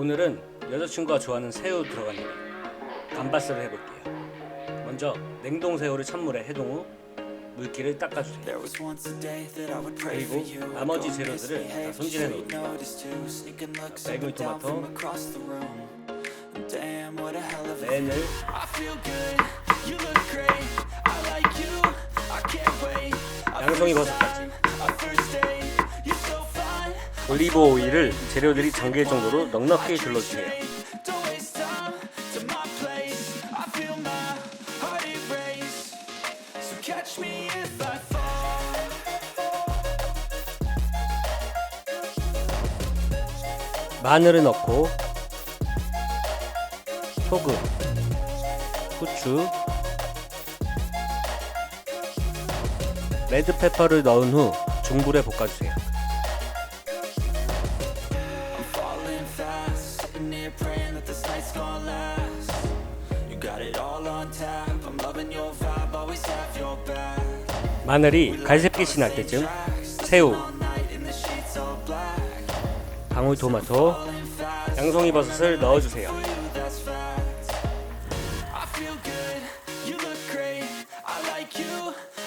오늘은 여자친구가 좋아하는 새우 들어간 요리 감바스를 해볼게요. 먼저 냉동 새우를 찬물에 해동 후 물기를 닦아주세요. 그리고. 나머지 재료들을 다 손질해 놓을게요. and down 토마토. 렌을 양송이 버섯까지 올리브 오일을 재료들이 잠길 정도로 넉넉히 둘러주세요. 마늘을 넣고 소금, 후추, 레드페퍼를 넣은 후 중불에 볶아주세요. That this night's gonna last. You got it all on tap. I'm loving your vibe, always have your back. 마늘이 갈색빛이 날 때쯤 새우. 방울토마토, 양송이 버섯을 넣어주세요. That's.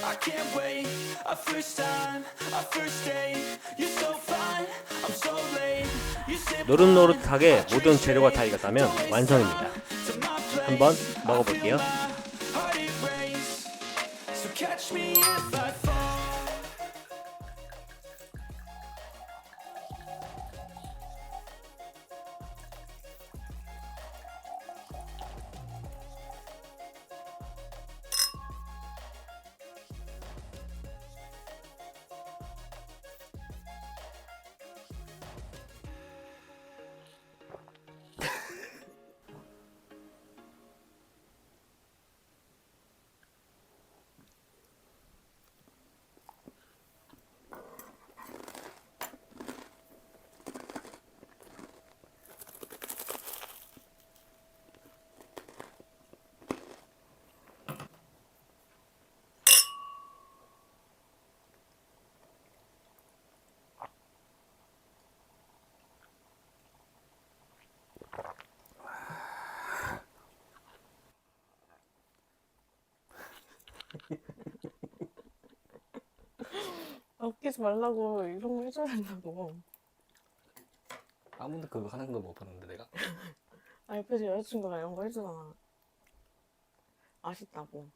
I can't wait. A first time, a first date. You're so fine, 노릇노릇하게 모든 재료가 다 익었다면 완성입니다. 한번 먹어볼게요. 웃기지 말라고 이런 거 해줘야 된다고. 아무도 그거 하는 거 못 봤는데 내가. 아 옆에서 여자친구가 이런 거 해주잖아. 아쉽다고.